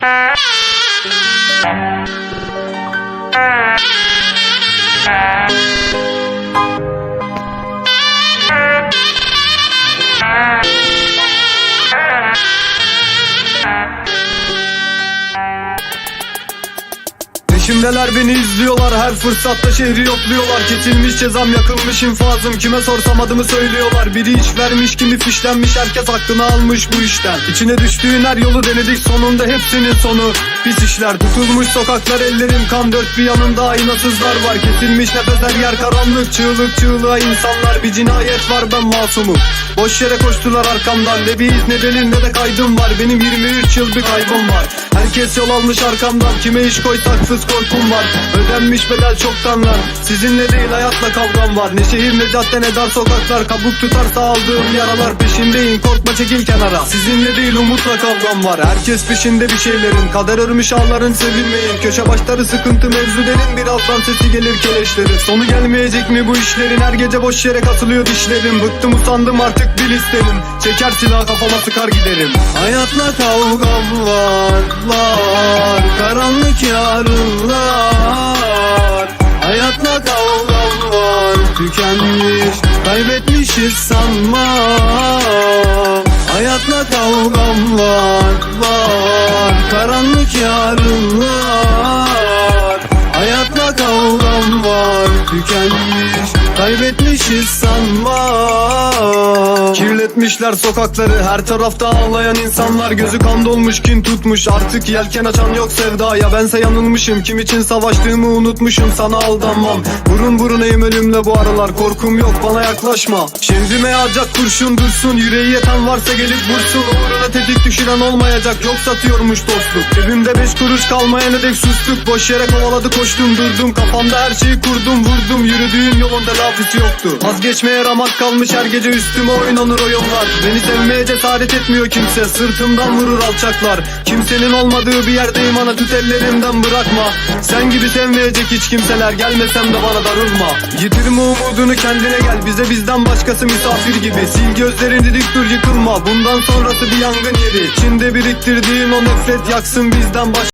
Thank you. Peşimdeler beni izliyorlar? Her fırsatta şehri yokluyorlar. Kesilmiş cezam yakılmış infazım. Kime sorsam adımı söylüyorlar. Biri iş vermiş kimi fişlenmiş. Herkes hakkını almış bu işten. İçine düştüğün her yolu denedik. Sonunda hepsinin sonu Pis işler. Tutulmuş sokaklar ellerim kan dört bir yanında. Aynasızlar var. Kesilmiş nefes her yer karanlık. Çığlık çığlığa insanlar. Bir cinayet var ben masumum. Boş yere koştular arkamdan. Ne bir iz ne delil ne de kaydım var. Benim 23 yıl bir kaybım var. Herkes yol almış arkamdan. Kime iş koysaksız korkum var. Ödenmiş bedel çoktan lan Sizinle değil hayatla kavgam var. Ne şehir ne cadde ne dar sokaklar Kabuk tutarsa aldığım yaralar peşindeyim. Korkma çekil kenara. Sizinle değil umutla kavgam var. Herkes peşinde bir şeylerin. Kader örmüş ağların sevinmeyin Köşe başları sıkıntı mevzu derin. Birazdan sesi gelir keleşlerin Sonu gelmeyecek mi bu işlerin? Her gece boş yere kasılıyor dişlerim. Bıktım usandım artık bil isterim Çeker silah kafama sıkar giderim. Hayatla kavgam var var. Karanlık yarınlar Var Tükenmiş kaybetmişiz sanma. Hayatla kavgam var var Karanlık yarınlar. Hayatla kavgam var Tükenmiş kaybetmişiz Kirletmişler sokakları her tarafta ağlayan insanlar. Gözü kan dolmuş kin tutmuş. Artık yelken açan yok sevdaya Bense yanılmışım kim için savaştığımı unutmuşum. Sana aldanmam. Burun burunayım ölümle bu aralar. Korkum yok bana yaklaşma. Şehrime yağacak kurşun dursun. Yüreği yeten varsa gelip vursun. Uğruna tetik düşüren olmayacak. Yok satıyormuş dostluk. Cebimde beş kuruş kalmayana dek sustuk. Boş yere kovaladı koştum durdum. Kafamda her şeyi kurdum vurdum. Yürüdüğüm yolun telafisi yoktu. Vazgeçmeye ramak kalmış her gece üstüme oynanır oyunlar Beni sevmeye cesaret etmiyor kimse. Sırtımdan vurur alçaklar. Kimsenin olmadığı bir yerdeyim. Ana tut ellerimden bırakma. Sen gibi sevmeyecek hiç kimseler. Gelmesem de bana darılma. Yitirme umudunu kendine gel. Bize bizden başkası misafir gibi. Sil gözlerini dik dur yıkılma. Bundan sonrası bir yangın yeri. İçinde biriktirdiğin o nefret yaksın bizden baş